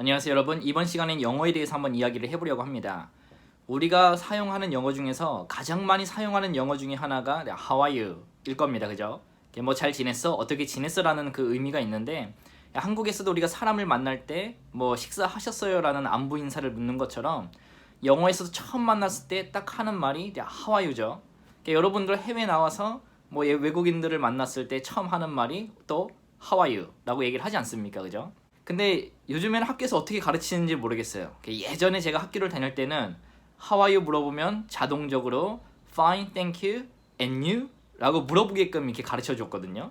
안녕하세요 여러분 이번 시간엔 영어에 대해서 한번 이야기를 해보려고 합니다 우리가 사용하는 영어 중에서 가장 많이 사용하는 영어 중에 하나가 How are you? 일 겁니다 그죠? 뭐 잘 지냈어? 어떻게 지냈어? 라는 그 의미가 있는데 한국에서도 우리가 사람을 만날 때 뭐 식사하셨어요? 라는 안부 인사를 묻는 것처럼 영어에서도 처음 만났을 때 딱 하는 말이 How are you죠 그러니까 여러분들 해외 나와서 뭐 외국인들을 만났을 때 처음 하는 말이 또 How are you? 라고 얘기를 하지 않습니까 그죠? 근데 요즘에는 학교에서 어떻게 가르치는지 모르겠어요. 예전에 제가 학교를 다닐 때는 you 물어보면 자동적으로 Fine, thank you, and you? 라고 물어보게끔 이렇게 가르쳐 줬거든요.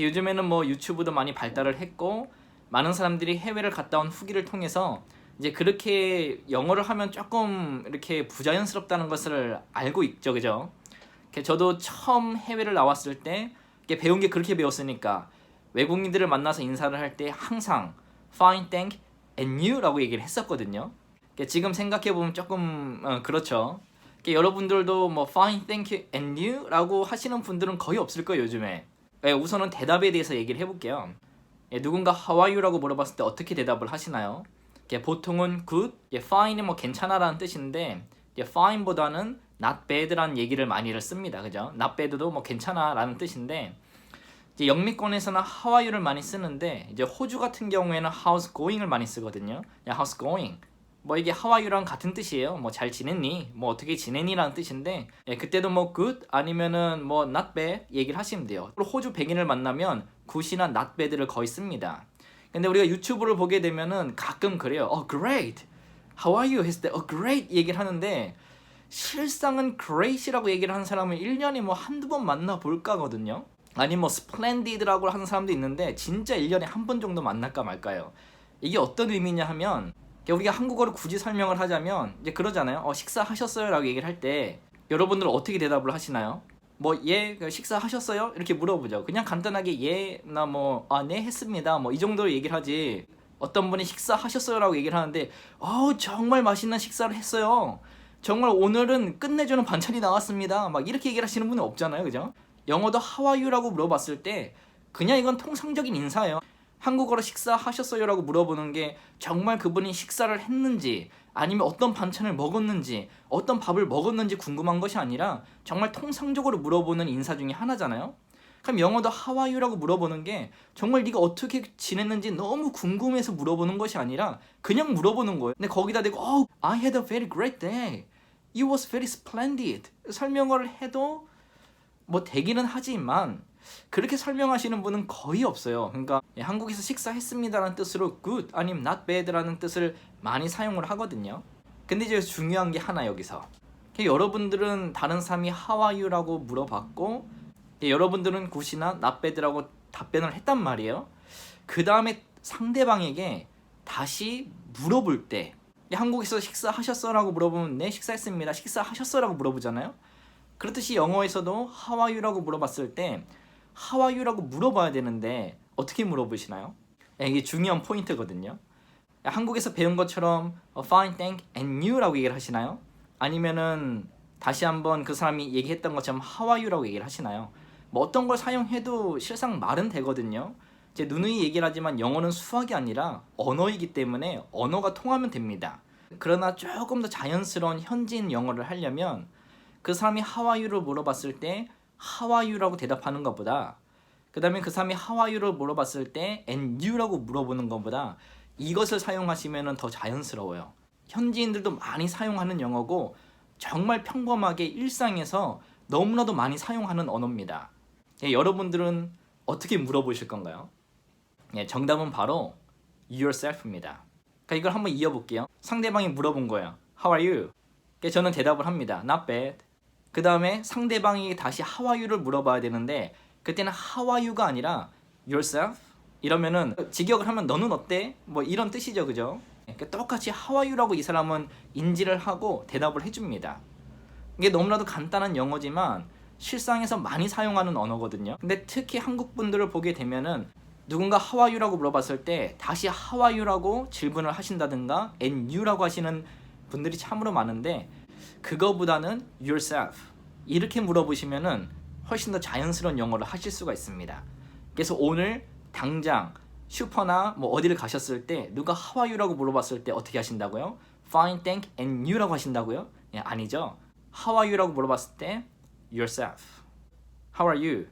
요즘에는 뭐 유튜브도 많이 발달을 했고 많은 사람들이 해외를 갔다 온 후기를 통해서 이제 그렇게 영어를 하면 조금 이렇게 부자연스럽다는 것을 알고 있죠, 그죠? 저도 처음 해외를 나왔을 때 배운 게 그렇게 배웠으니까 외국인들을 만나서 인사를 할 때 항상 fine, thank, and you라고 얘기를 했었거든요. 지금 생각해 보면 조금 어, 그렇죠. 여러분들도 뭐 fine, thank you, and you라고 하시는 분들은 거의 없을 거예요 요즘에. 예, 우선은 대답에 대해서 얘기를 해볼게요. 예, 누군가 how are you라고 물어봤을 때 어떻게 대답을 하시나요? 보통은 good, fine이 뭐 괜찮아라는 뜻인데 fine보다는 not bad라는 얘기를 많이를 씁니다. 그죠? not bad도 뭐 괜찮아라는 뜻인데 이제 영미권에서는 you를 많이 쓰는데 이제 호주 같은 경우에는 how's going을 많이 쓰거든요. 야, how's going? 뭐 이게 you랑 같은 뜻이에요. 뭐 잘 지냈니? 뭐 어떻게 지내니라는 뜻인데 예, 그때도 뭐 good 아니면은 뭐 not bad 얘기를 하시면 돼요. 호주 백인을 만나면 good이나 not bad를 거의 씁니다. 근데 우리가 유튜브를 보게 되면은 가끔 그래요. 어, great. How are you? 했을 때, 어, great 얘기를 하는데 실상은 great이라고 얘기를 하는 사람은 1년에 뭐 한두 번 만나 볼까거든요. 아니 뭐 스플렌디드라고 하는 사람도 있는데 진짜 1년에 한 번 정도 만날까 말까요. 이게 어떤 의미냐 하면 우리가 한국어를 굳이 설명을 하자면 이제 그러잖아요. 어, 식사하셨어요 라고 얘기를 할 때 여러분들 어떻게 대답을 하시나요? 뭐예 그 식사하셨어요? 이렇게 물어보죠. 그냥 간단하게 예 나 뭐 아 네 했습니다. 뭐 이 정도로 얘기를 하지. 어떤 분이 식사하셨어요 라고 얘기를 하는데 어 정말 맛있는 식사를 했어요. 정말 오늘은 끝내주는 반찬이 나왔습니다. 막 이렇게 얘기를 하시는 분은 없잖아요. 그죠? 영어도 하와이유라고 물어봤을 때 그냥 이건 통상적인 인사예요. 한국어로 식사하셨어요라고 물어보는 게 정말 그분이 식사를 했는지 아니면 어떤 반찬을 먹었는지 어떤 밥을 먹었는지 궁금한 것이 아니라 정말 통상적으로 물어보는 인사 중에 하나잖아요. 그럼 영어도 하와이유라고 물어보는 게 정말 네가 어떻게 지냈는지 너무 궁금해서 물어보는 것이 아니라 그냥 물어보는 거예요. 근데 거기다 대고 oh, I had a very great day. It was very splendid. 설명을 해도 뭐 되기는 하지만 그렇게 설명하시는 분은 거의 없어요. 그러니까 한국에서 식사했습니다라는 뜻으로 good 아니면 not bad라는 뜻을 많이 사용을 하거든요. 근데 이제 중요한 게 하나 여기서 여러분들은 다른 사람이 you라고 물어봤고 여러분들은 good이나 not bad라고 답변을 했단 말이에요. 그 다음에 상대방에게 다시 물어볼 때 한국에서 식사하셨어라고 물어보면 네 식사했습니다. 식사하셨어라고 물어보잖아요. 그렇듯이 영어에서도 you라고 물어봤을 때 you라고 물어봐야 되는데 어떻게 물어보시나요? 예, 이게 중요한 포인트거든요. 한국에서 배운 것처럼 fine, thank, and you라고 얘기를 하시나요? 아니면은 다시 한번 그 사람이 얘기했던 것처럼 you라고 얘기를 하시나요? 뭐 어떤 걸 사용해도 실상 말은 되거든요. 제 누누이 얘기를 하지만 영어는 수학이 아니라 언어이기 때문에 언어가 통하면 됩니다. 그러나 조금 더 자연스러운 현지인 영어를 하려면 그 사람이 하와이유를 물어봤을 때 하와이유라고 대답하는 것보다 그 다음에 그 사람이 하와이유를 물어봤을 때 and you라고 물어보는 것보다 이것을 사용하시면 더 자연스러워요. 현지인들도 많이 사용하는 영어고 정말 평범하게 일상에서 너무나도 많이 사용하는 언어입니다. 예, 여러분들은 어떻게 물어보실 건가요? 예, 정답은 바로 yourself입니다. 그러니까 이걸 한번 이어볼게요. 상대방이 물어본 거예요. How are you? 저는 대답을 합니다. Not bad. 그 다음에 상대방이 다시 하와유를 물어봐야 되는데 그때는 하와유가 아니라 yourself 이러면은 직역을 하면 너는 어때? 뭐 이런 뜻이죠, 그죠? 그러니까 똑같이 하와유라고 이 사람은 인지를 하고 대답을 해줍니다. 이게 너무나도 간단한 영어지만 실상에서 많이 사용하는 언어거든요. 근데 특히 한국 분들을 보게 되면은 누군가 하와유라고 물어봤을 때 다시 하와유라고 질문을 하신다든가 and you라고 하시는 분들이 참으로 많은데 그거보다는 yourself 이렇게 물어보시면은 훨씬 더 자연스러운 영어를 하실 수가 있습니다. 그래서 오늘 당장 슈퍼나 뭐 어디를 가셨을 때 누가 How are you라고 물어봤을 때 어떻게 하신다고요? Fine, thank and you라고 하신다고요? 예, 아니죠. How are you라고 물어봤을 때 yourself. How are you?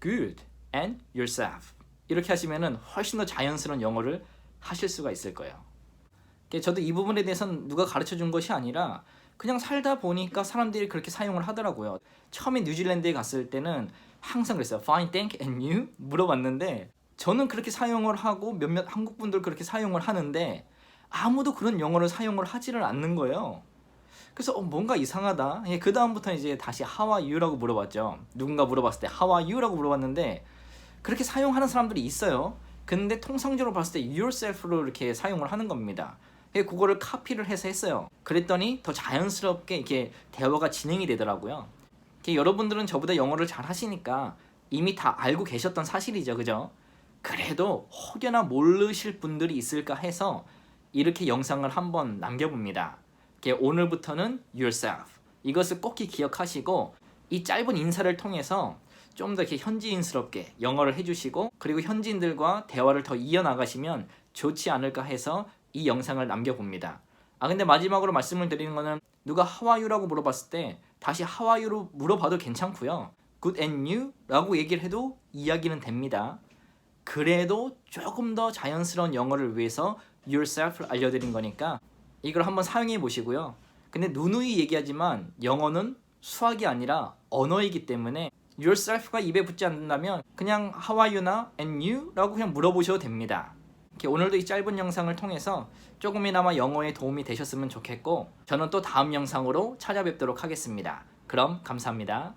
Good. And yourself. 이렇게 하시면은 훨씬 더 자연스러운 영어를 하실 수가 있을 거예요. 그게 저도 이 부분에 대해서는 누가 가르쳐 준 것이 아니라 그냥 살다 보니까 사람들이 그렇게 사용을 하더라고요. 처음에 뉴질랜드에 갔을 때는 항상 그랬어요. Fine, thank and you 물어봤는데 저는 그렇게 사용을 하고 몇몇 한국 분들 그렇게 사용을 하는데 아무도 그런 영어를 사용을 하지를 않는 거예요. 그래서 어, 뭔가 이상하다. 예, 그 다음부터 이제 다시 How are you라고 물어봤죠. 누군가 물어봤을 때 How are you라고 물어봤는데 그렇게 사용하는 사람들이 있어요. 근데 통상적으로 봤을 때 yourself로 이렇게 사용을 하는 겁니다. 예, 그거를 카피를 해서 했어요. 그랬더니 더 자연스럽게 이렇게 대화가 진행이 되더라고요. 여러분들은 저보다 영어를 잘 하시니까 이미 다 알고 계셨던 사실이죠. 그죠? 그래도 혹여나 모르실 분들이 있을까 해서 이렇게 영상을 한번 남겨봅니다. 오늘부터는 yourself 이것을 꼭 기억하시고 이 짧은 인사를 통해서 좀 더 이렇게 현지인스럽게 영어를 해주시고 그리고 현지인들과 대화를 더 이어나가시면 좋지 않을까 해서 이 영상을 남겨봅니다. 아 근데 마지막으로 말씀을 드리는 거는 누가 you라고 물어봤을 때 다시 you로 물어봐도 괜찮고요. Good and you라고 얘기를 해도 이야기는 됩니다. 그래도 조금 더 자연스러운 영어를 위해서 yourself를 알려드린 거니까 이걸 한번 사용해 보시고요. 근데 누누이 얘기하지만 영어는 수학이 아니라 언어이기 때문에 yourself가 입에 붙지 않는다면 그냥 how are you나 and you라고 그냥 물어보셔도 됩니다. 이렇게 오늘도 이 짧은 영상을 통해서 조금이나마 영어에 도움이 되셨으면 좋겠고 저는 또 다음 영상으로 찾아뵙도록 하겠습니다. 그럼 감사합니다.